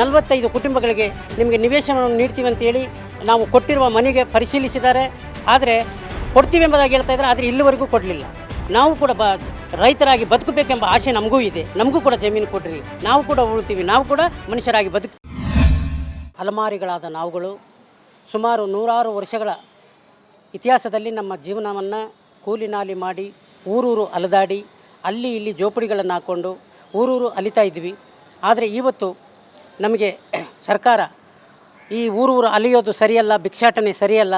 ನಲವತ್ತೈದು ಕುಟುಂಬಗಳಿಗೆ ನಿಮಗೆ ನಿವೇಶನವನ್ನು ನೀಡ್ತೀವಿ ಅಂತೇಳಿ ನಾವು ಕೊಟ್ಟಿರುವ ಮನೆಗೆ ಪರಿಶೀಲಿಸಿದ್ದಾರೆ. ಆದರೆ ಕೊಡ್ತೀವಿ ಎಂಬುದಾಗಿ ಹೇಳ್ತಾ ಇದ್ದಾರೆ ಆದರೆ ಇಲ್ಲಿವರೆಗೂ ಕೊಡಲಿಲ್ಲ. ನಾವು ಕೂಡ ಬ ರೈತರಾಗಿ ಬದುಕಬೇಕೆಂಬ ಆಸೆ ನಮಗೂ ಇದೆ. ನಮಗೂ ಕೂಡ ಜಮೀನು ಕೊಡ್ರಿ. ನಾವು ಕೂಡ ಉಳ್ತೀವಿ. ನಾವು ಕೂಡ ಮನುಷ್ಯರಾಗಿ ಬದುಕು ಅಲಮಾರಿಗಳಾದ ನಾವುಗಳು ಸುಮಾರು ನೂರಾರು ವರ್ಷಗಳ ಇತಿಹಾಸದಲ್ಲಿ ನಮ್ಮ ಜೀವನವನ್ನು ಕೂಲಿನಾಲಿ ಮಾಡಿ ಊರೂರು ಅಲದಾಡಿ, ಅಲ್ಲಿ ಇಲ್ಲಿ ಜೋಪಡಿಗಳನ್ನು ಹಾಕ್ಕೊಂಡು ಊರೂರು ಅಲಿತಾ ಇದ್ವಿ. ಆದರೆ ಇವತ್ತು ನಮಗೆ ಸರ್ಕಾರ ಈ ಊರು ಊರು ಅಲಿಯೋದು ಸರಿಯಲ್ಲ, ಭಿಕ್ಷಾಟನೆ ಸರಿಯಲ್ಲ,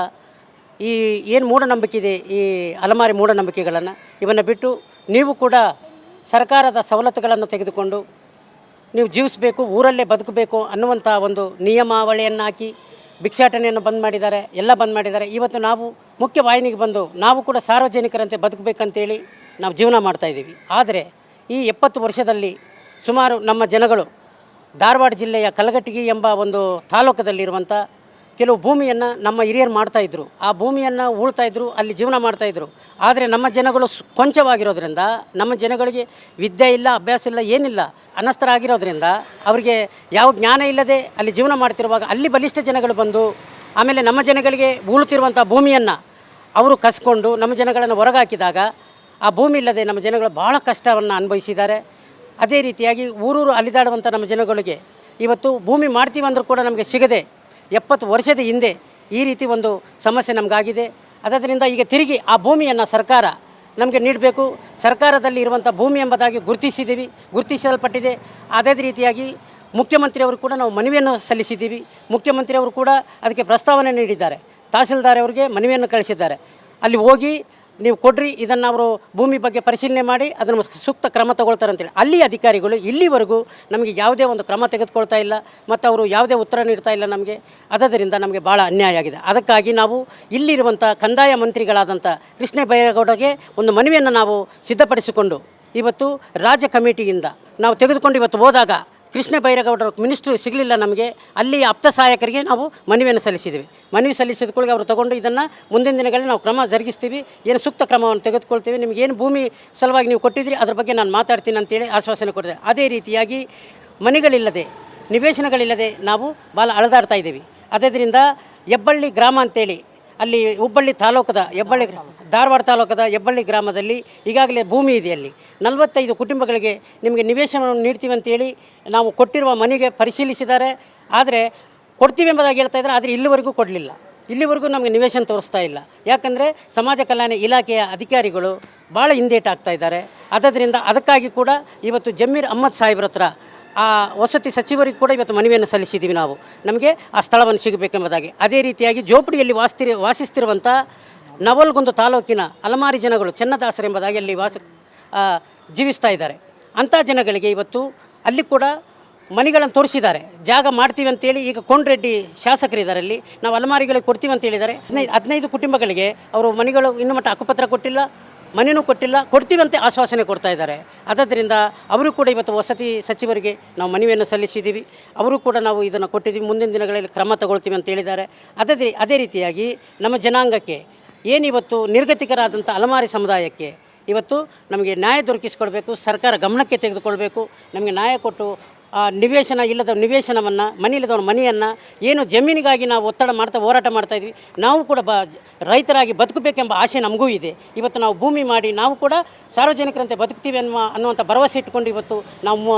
ಈ ಏನು ಮೂಢನಂಬಿಕೆ ಇದೆ, ಈ ಅಲಮಾರಿ ಮೂಢನಂಬಿಕೆಗಳನ್ನು ಇವನ್ನು ಬಿಟ್ಟು ನೀವು ಕೂಡ ಸರ್ಕಾರದ ಸವಲತ್ತುಗಳನ್ನು ತೆಗೆದುಕೊಂಡು ನೀವು ಜೀವಿಸಬೇಕು, ಊರಲ್ಲೇ ಬದುಕಬೇಕು ಅನ್ನುವಂಥ ಒಂದು ನಿಯಮಾವಳಿಯನ್ನು ಹಾಕಿ ಭಿಕ್ಷಾಟನೆಯನ್ನು ಬಂದ್ ಮಾಡಿದ್ದಾರೆ, ಎಲ್ಲ ಬಂದ್ ಮಾಡಿದ್ದಾರೆ. ಇವತ್ತು ನಾವು ಮುಖ್ಯ ವಾಹಿನಿಗೆ ಬಂದು ನಾವು ಕೂಡ ಸಾರ್ವಜನಿಕರಂತೆ ಬದುಕಬೇಕಂತೇಳಿ ನಾವು ಜೀವನ ಮಾಡ್ತಾಯಿದ್ದೀವಿ ಆದರೆ ಈ ಎಪ್ಪತ್ತು ವರ್ಷದಲ್ಲಿ ಸುಮಾರು ನಮ್ಮ ಜನಗಳು ಧಾರವಾಡ ಜಿಲ್ಲೆಯ ಕಲಘಟಗಿ ಎಂಬ ಒಂದು ತಾಲೂಕದಲ್ಲಿರುವಂಥ ಕೆಲವು ಭೂಮಿಯನ್ನು ನಮ್ಮ ಹಿರಿಯರು ಮಾಡ್ತಾಯಿದ್ರು ಆ ಭೂಮಿಯನ್ನು ಉಳ್ತಾಯಿದ್ರು ಅಲ್ಲಿ ಜೀವನ ಮಾಡ್ತಾಯಿದ್ರು ಆದರೆ ನಮ್ಮ ಜನಗಳು ಕೊಂಚವಾಗಿರೋದ್ರಿಂದ, ನಮ್ಮ ಜನಗಳಿಗೆ ವಿದ್ಯೆ ಇಲ್ಲ, ಅಭ್ಯಾಸ ಇಲ್ಲ, ಏನಿಲ್ಲ ಅನಸ್ತರಾಗಿರೋದ್ರಿಂದ ಅವರಿಗೆ ಯಾವ ಜ್ಞಾನ ಇಲ್ಲದೆ ಅಲ್ಲಿ ಜೀವನ ಮಾಡ್ತಿರುವಾಗ ಅಲ್ಲಿ ಬಲಿಷ್ಠ ಜನಗಳು ಬಂದು, ಆಮೇಲೆ ನಮ್ಮ ಜನಗಳಿಗೆ ಉಳುತ್ತಿರುವಂಥ ಭೂಮಿಯನ್ನು ಅವರು ಕಸ್ಕೊಂಡು ನಮ್ಮ ಜನಗಳನ್ನು ಹೊರಗಾಕಿದಾಗ ಆ ಭೂಮಿ ಇಲ್ಲದೆ ನಮ್ಮ ಜನಗಳು ಭಾಳ ಕಷ್ಟವನ್ನು ಅನುಭವಿಸಿದ್ದಾರೆ. ಅದೇ ರೀತಿಯಾಗಿ ಊರೂರು ಅಲಿದಾಡುವಂಥ ನಮ್ಮ ಜನಗಳಿಗೆ ಇವತ್ತು ಭೂಮಿ ಮಾಡ್ತೀವಿ ಅಂದರೂ ಕೂಡ ನಮಗೆ ಸಿಗದೆ ಎಪ್ಪತ್ತು ವರ್ಷದ ಹಿಂದೆ ಈ ರೀತಿ ಒಂದು ಸಮಸ್ಯೆ ನಮಗಾಗಿದೆ. ಅದರಿಂದ ಈಗ ತಿರುಗಿ ಆ ಭೂಮಿಯನ್ನು ಸರ್ಕಾರ ನಮಗೆ ನೀಡಬೇಕು. ಸರ್ಕಾರದಲ್ಲಿ ಇರುವಂಥ ಭೂಮಿ ಎಂಬುದಾಗಿ ಗುರುತಿಸಿದ್ದೀವಿ. ಗುರುತಿಸಲ್ಪಟ್ಟಿದೆ. ಅದೇ ರೀತಿಯಾಗಿ ಮುಖ್ಯಮಂತ್ರಿಯವರು ಕೂಡ ನಾವು ಮನವಿಯನ್ನು ಸಲ್ಲಿಸಿದ್ದೀವಿ. ಮುಖ್ಯಮಂತ್ರಿಯವರು ಕೂಡ ಅದಕ್ಕೆ ಪ್ರಸ್ತಾವನೆ ನೀಡಿದ್ದಾರೆ. ತಹಸೀಲ್ದಾರ್ ಅವರಿಗೆ ಮನವಿಯನ್ನು ಕಳಿಸಿದ್ದಾರೆ. ಅಲ್ಲಿ ಹೋಗಿ ನೀವು ಕೊಡ್ರಿ, ಇದನ್ನು ಅವರು ಭೂಮಿ ಬಗ್ಗೆ ಪರಿಶೀಲನೆ ಮಾಡಿ, ಅದನ್ನು ಸೂಕ್ತ ಕ್ರಮ ತಗೊಳ್ತಾರೆ ಅಂತೇಳಿ. ಅಲ್ಲಿ ಅಧಿಕಾರಿಗಳು ಇಲ್ಲಿವರೆಗೂ ನಮಗೆ ಯಾವುದೇ ಒಂದು ಕ್ರಮ ತೆಗೆದುಕೊಳ್ತಾ ಇಲ್ಲ, ಮತ್ತು ಅವರು ಯಾವುದೇ ಉತ್ತರ ನೀಡ್ತಾ ಇಲ್ಲ ನಮಗೆ. ಅದರಿಂದ ನಮಗೆ ಭಾಳ ಅನ್ಯಾಯ ಆಗಿದೆ. ಅದಕ್ಕಾಗಿ ನಾವು ಇಲ್ಲಿರುವಂಥ ಕಂದಾಯ ಮಂತ್ರಿಗಳಾದಂಥ ಕೃಷ್ಣ ಬೈರೇಗೌಡಗೆ ಒಂದು ಮನವಿಯನ್ನು ನಾವು ಸಿದ್ಧಪಡಿಸಿಕೊಂಡು, ಇವತ್ತು ರಾಜ್ಯ ಕಮಿಟಿಯಿಂದ ನಾವು ತೆಗೆದುಕೊಂಡು ಇವತ್ತು ಹೋದಾಗ ಕೃಷ್ಣ ಬೈರೇಗೌಡರು ಮಿನಿಸ್ಟ್ರು ಸಿಗಲಿಲ್ಲ ನಮಗೆ, ಅಲ್ಲಿ ಆಪ್ತ ಸಹಾಯಕರಿಗೆ ನಾವು ಮನವಿಯನ್ನು ಸಲ್ಲಿಸಿದ್ದೀವಿ ಮನವಿ ಸಲ್ಲಿಸಿದ ಕೂಡಲೇ ಅವರು ತಗೊಂಡು ಇದನ್ನು ಮುಂದಿನ ದಿನಗಳಲ್ಲಿ ನಾವು ಕ್ರಮ ಜರುಗಿಸ್ತೀವಿ. ಏನು ಸೂಕ್ತ ಕ್ರಮವನ್ನು ತೆಗೆದುಕೊಳ್ತೀವಿ. ನಿಮ್ಗೆ ಏನು ಭೂಮಿ ಸಲುವಾಗಿ ನೀವು ಕೊಟ್ಟಿದ್ರಿ ಅದ್ರ ಬಗ್ಗೆ ನಾನು ಮಾತಾಡ್ತೀನಿ ಅಂತೇಳಿ ಆಶ್ವಾಸನೆ ಕೊಟ್ಟಿದೆ ಅದೇ ರೀತಿಯಾಗಿ ಮನೆಗಳಿಲ್ಲದೆ, ನಿವೇಶನಗಳಿಲ್ಲದೆ ನಾವು ಭಾಳ ಅಳದಾಡ್ತಾ ಇದ್ದೀವಿ. ಅದರಿಂದ ಹೆಬ್ಬಳ್ಳಿ ಗ್ರಾಮ ಅಂತೇಳಿ ಅಲ್ಲಿ ಹುಬ್ಬಳ್ಳಿ ತಾಲೂಕದ ಹೆಬ್ಬಳ್ಳಿ ಧಾರವಾಡ ತಾಲೂಕದ ಹೆಬ್ಬಳ್ಳಿ ಗ್ರಾಮದಲ್ಲಿ ಈಗಾಗಲೇ ಭೂಮಿ ಇದೆ ಅಲ್ಲಿ ನಲವತ್ತೈದು ಕುಟುಂಬಗಳಿಗೆ ನಿಮಗೆ ನಿವೇಶನವನ್ನು ನೀಡ್ತೀವಿ ಅಂತೇಳಿ ನಾವು ಕೊಟ್ಟಿರುವ ಮನೆಗೆ ಪರಿಶೀಲಿಸಿದ್ದಾರೆ. ಆದರೆ ಕೊಡ್ತೀವಿ ಎಂಬುದಾಗಿ ಹೇಳ್ತಾ ಇದ್ದಾರೆ ಆದರೆ ಇಲ್ಲಿವರೆಗೂ ಕೊಡಲಿಲ್ಲ. ಇಲ್ಲಿವರೆಗೂ ನಮಗೆ ನಿವೇಶನ ತೋರಿಸ್ತಾ ಇಲ್ಲ. ಯಾಕಂದರೆ ಸಮಾಜ ಕಲ್ಯಾಣ ಇಲಾಖೆಯ ಅಧಿಕಾರಿಗಳು ಭಾಳ ಹಿಂದೇಟಾಗ್ತಾ ಇದ್ದಾರೆ. ಅದರಿಂದ ಅದಕ್ಕಾಗಿ ಕೂಡ ಇವತ್ತು ಜಮೀರ್ ಅಹಮ್ಮದ್ ಸಾಹೇಬ್ರ ಹತ್ರ ಆ ವಸತಿ ಸಚಿವರಿಗೆ ಕೂಡ ಇವತ್ತು ಮನವಿಯನ್ನು ಸಲ್ಲಿಸಿದ್ದೀವಿ ನಾವು. ನಮಗೆ ಆ ಸ್ಥಳವನ್ನು ಸಿಗಬೇಕೆಂಬುದಾಗಿ. ಅದೇ ರೀತಿಯಾಗಿ ಜೋಪಡಿಯಲ್ಲಿ ವಾಸ್ತಿರಿ ವಾಸಿಸ್ತಿರುವಂಥ ನವಲ್ಗೊಂದು ತಾಲೂಕಿನ ಅಲಮಾರಿ ಜನಗಳು ಚೆನ್ನದಾಸರೆಂಬುದಾಗಿ ಅಲ್ಲಿ ವಾಸ ಜೀವಿಸ್ತಾ ಇದ್ದಾರೆ. ಅಂಥ ಜನಗಳಿಗೆ ಇವತ್ತು ಅಲ್ಲಿ ಕೂಡ ಮನೆಗಳನ್ನು ತೋರಿಸಿದ್ದಾರೆ. ಜಾಗ ಮಾಡ್ತೀವಿ ಅಂತೇಳಿ ಈಗ ಕೊಂಡ್ರೆಡ್ಡಿ ಶಾಸಕರಿದ್ದಾರೆ ಅಲ್ಲಿ. ನಾವು ಅಲಮಾರಿಗಳಿಗೆ ಕೊಡ್ತೀವಿ ಅಂತ ಹೇಳಿದ್ದಾರೆ ಹದಿನೈದು ಹದಿನೈದು ಕುಟುಂಬಗಳಿಗೆ ಅವರು ಮನೆಗಳು ಇನ್ನು ಮಟ್ಟ ಹಕ್ಕುಪತ್ರ ಕೊಟ್ಟಿಲ್ಲ. ಮನೆಯೂ ಕೊಟ್ಟಿಲ್ಲ, ಕೊಡ್ತೀವಂತೆ ಆಶ್ವಾಸನೆ ಕೊಡ್ತಾ ಇದ್ದಾರೆ. ಆದ್ದರಿಂದ ಅವರು ಕೂಡ ಇವತ್ತು ವಸತಿ ಸಚಿವರಿಗೆ ನಾವು ಮನವಿಯನ್ನು ಸಲ್ಲಿಸಿದ್ದೀವಿ. ಅವರು ಕೂಡ ನಾವು ಇದನ್ನು ಕೊಟ್ಟಿದ್ದೀವಿ. ಮುಂದಿನ ದಿನಗಳಲ್ಲಿ ಕ್ರಮ ತಗೊಳ್ತೀವಿ ಅಂತ ಹೇಳಿದ್ದಾರೆ. ಅದೇ ಅದೇ ರೀತಿಯಾಗಿ ನಮ್ಮ ಜನಾಂಗಕ್ಕೆ ಏನಿವತ್ತು ನಿರ್ಗತಿಕರಾದಂಥ ಅಲಮಾರಿ ಸಮುದಾಯಕ್ಕೆ ಇವತ್ತು ನಮಗೆ ನ್ಯಾಯ ದೊರಕಿಸಿಕೊಡ್ಬೇಕು, ಸರ್ಕಾರ ಗಮನಕ್ಕೆ ತೆಗೆದುಕೊಳ್ಬೇಕು, ನಮಗೆ ನ್ಯಾಯ ಕೊಟ್ಟು ನಿವೇಶನ ಇಲ್ಲದ ನಿವೇಶನವನ್ನು ಮನೆ ಇಲ್ಲದವ್ರ ಮನೆಯನ್ನು, ಏನು ಜಮೀನಿಗಾಗಿ ನಾವು ಒತ್ತಡ ಮಾಡ್ತಾ, ಹೋರಾಟ ಮಾಡ್ತಾ ಇದ್ವಿ. ನಾವು ಕೂಡ ಬ, ರೈತರಾಗಿ ಬದುಕಬೇಕೆಂಬ ಆಸೆ ನಮಗೂ ಇದೆ. ಇವತ್ತು ನಾವು ಭೂಮಿ ಮಾಡಿ ನಾವು ಕೂಡ ಸಾರ್ವಜನಿಕರಂತೆ ಬದುಕ್ತೀವಿ ಅನ್ನುವ ಅನ್ನುವಂಥ ಭರವಸೆ ಇಟ್ಟುಕೊಂಡು ಇವತ್ತು ನಾವು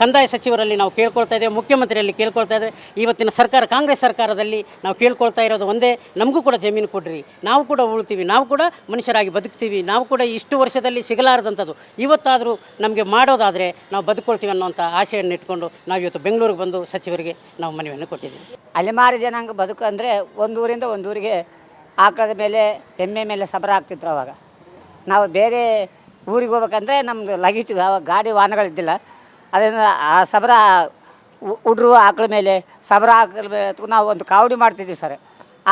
ಕಂದಾಯ ಸಚಿವರಲ್ಲಿ ನಾವು ಕೇಳ್ಕೊಳ್ತಾ ಇದ್ದೇವೆ ಮುಖ್ಯಮಂತ್ರಿಯಲ್ಲಿ ಕೇಳ್ಕೊಳ್ತಾ ಇದ್ದೇವೆ. ಇವತ್ತಿನ ಸರ್ಕಾರ, ಕಾಂಗ್ರೆಸ್ ಸರ್ಕಾರದಲ್ಲಿ ನಾವು ಕೇಳ್ಕೊಳ್ತಾ ಇರೋದು ಒಂದೇ, ನಮಗೂ ಕೂಡ ಜಮೀನು ಕೊಡ್ರಿ. ನಾವು ಕೂಡ ಉಳ್ತೀವಿ, ನಾವು ಕೂಡ ಮನುಷ್ಯರಾಗಿ ಬದುಕ್ತೀವಿ, ನಾವು ಕೂಡ ಇಷ್ಟು ವರ್ಷದಲ್ಲಿ ಸಿಗಲಾರದಂಥದ್ದು. ಇವತ್ತಾದರೂ ನಮಗೆ ಮಾಡೋದಾದರೆ ನಾವು ಬದುಕೊಳ್ತೀವಿ ಅನ್ನೋಂಥ ಆಶೆಯನ್ನು ಇಟ್ಕೊಂಡು ನಾವು ಇವತ್ತು ಬೆಂಗಳೂರಿಗೆ ಬಂದು ಸಚಿವರಿಗೆ ನಾವು ಮನವಿಯನ್ನು ಕೊಟ್ಟಿದ್ದೀವಿ. ಅಲೆಮಾರಿ ಜನಾಂಗ ಬದುಕು ಅಂದರೆ ಒಂದೂರಿಂದ ಊರಿಂದ ಒಂದು ಊರಿಗೆ ಆಕಳದ ಮೇಲೆ, ಎಮ್ಮೆ ಮೇಲೆ ಸಬರ ಆಗ್ತಿದ್ರು ಅವಾಗ. ನಾವು ಬೇರೆ ಊರಿಗೆ ಹೋಗ್ಬೇಕಂದ್ರೆ ನಮ್ಮದು ಲಗೇಜ್ ಅವಾಗ ಗಾಡಿ ವಾಹನಗಳಿದ್ದಿಲ್ಲ. ಅದರಿಂದ ಆ ಸಬರ ಹುಡ್ರು ಆಕಳ ಮೇಲೆ, ಸಬರ ಆಕಳ ಮೇಲೆ ನಾವು ಒಂದು ಕಾವಡಿ ಮಾಡ್ತಿದ್ವಿ ಸರ್.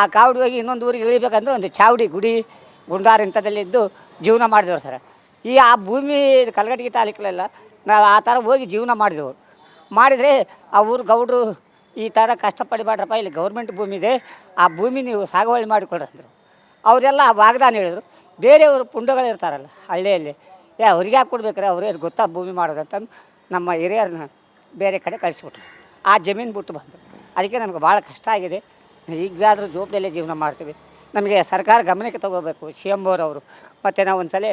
ಆ ಕಾವಡಿ ಹೋಗಿ ಇನ್ನೊಂದು ಊರಿಗೆ ಇಳಿಬೇಕಂದ್ರೆ ಒಂದು ಚಾವಡಿ ಗುಡಿ, ಗುಂಡಾರ ಇಂಥದ್ದಲ್ಲಿದ್ದು ಜೀವನ ಮಾಡಿದೆವು ಸರ್. ಈ ಆ ಭೂಮಿ ಕಲ್ಗಟ್ಟಿಗೆ ತಾಲೂಕಲ್ಲೆಲ್ಲ ನಾವು ಆ ಥರ ಹೋಗಿ ಜೀವನ ಮಾಡಿದೆವು. ಮಾಡಿದರೆ ಆ ಊರು ಗೌಡ್ರು ಈ ಥರ ಕಷ್ಟಪಡಬೇಡ್ರಪ್ಪ ಇಲ್ಲಿ ಗೌರ್ಮೆಂಟ್ ಭೂಮಿ ಇದೆ, ಆ ಭೂಮಿ ನೀವು ಸಾಗುವಳಿ ಮಾಡಿಕೊಡ್ರಿ ಅಂದರು. ಅವರೆಲ್ಲ ವಾಗ್ದಾನ ಹೇಳಿದರು. ಬೇರೆಯವರು ಪುಂಡಗಳು ಇರ್ತಾರಲ್ಲ ಹಳ್ಳಿಯಲ್ಲಿ, ಏ, ಅವ್ರಿಗೆ ಯಾಕೆ ಕೊಡ್ಬೇಕ್ರೆ? ಅವ್ರಿಗೆ ಗೊತ್ತಾ ಭೂಮಿ ಮಾಡೋದು? ಅಂತಂದು ನಮ್ಮ ಹಿರಿಯರನ್ನ ಬೇರೆ ಕಡೆ ಕಳಿಸ್ಬಿಟ್ರು. ಆ ಜಮೀನು ಬಿಟ್ಟು ಬಂದರು. ಅದಕ್ಕೆ ನಮ್ಗೆ ಭಾಳ ಕಷ್ಟ ಆಗಿದೆ. ಈಗಾದರೂ ಜೋಪಡಿಯಲ್ಲಿ ಜೀವನ ಮಾಡ್ತೀವಿ. ನಮಗೆ ಸರ್ಕಾರ ಗಮನಕ್ಕೆ ತಗೋಬೇಕು, ಸಿ ಎಂ ಅವರು. ಮತ್ತು ನಾವು ಒಂದು ಸಲ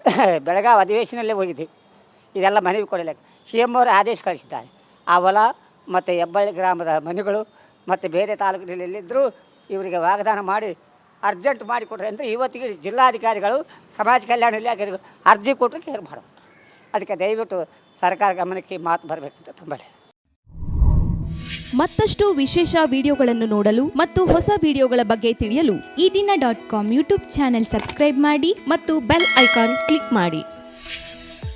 ಬೆಳಗಾವಿ ಅಧಿವೇಶನಲ್ಲೇ ಹೋಗಿದ್ದೀವಿ ಇದೆಲ್ಲ ಮನವಿ ಕೊಡಲಿಕ್ಕೆ. ಸಿ ಎಂ ಅವರು ಆದೇಶ ಕಳಿಸಿದ್ದಾರೆ. ಆ ಹೊಲ ಮತ್ತು ಹೆಬ್ಬಳ್ಳಿ ಗ್ರಾಮದ ಮನೆಗಳು, ಮತ್ತು ಬೇರೆ ತಾಲೂಕಿನಲ್ಲಿದ್ದರೂ ಇವರಿಗೆ ವಾಗ್ದಾನ ಮಾಡಿ ಅರ್ಜೆಂಟ್ ಮಾಡಿ ಕೊಡ್ರಿ ಅಂದರೆ ಇವತ್ತಿಗೆ ಜಿಲ್ಲಾಧಿಕಾರಿಗಳು, ಸಮಾಜ ಕಲ್ಯಾಣ ಇಲಾಖೆ ಅರ್ಜಿ ಕೊಟ್ಟರು ಕೇರ್ ಮಾಡೋದು. ಅದಕ್ಕೆ ದಯವಿಟ್ಟು ಸರ್ಕಾರ ಗಮನಕ್ಕೆ ಮಾತು ಬರಬೇಕಂತ ತುಂಬಲೇ. ಮತ್ತಷ್ಟು ವಿಶೇಷ ವಿಡಿಯೋಗಳನ್ನು ನೋಡಲು ಮತ್ತು ಹೊಸ ವಿಡಿಯೋಗಳ ಬಗ್ಗೆ ತಿಳಿಯಲು Ee Dina dot com YouTube channel subscribe ಮಾಡಿ ಮತ್ತು ಬೆಲ್ ಐಕಾನ್ ಕ್ಲಿಕ್ ಮಾಡಿ.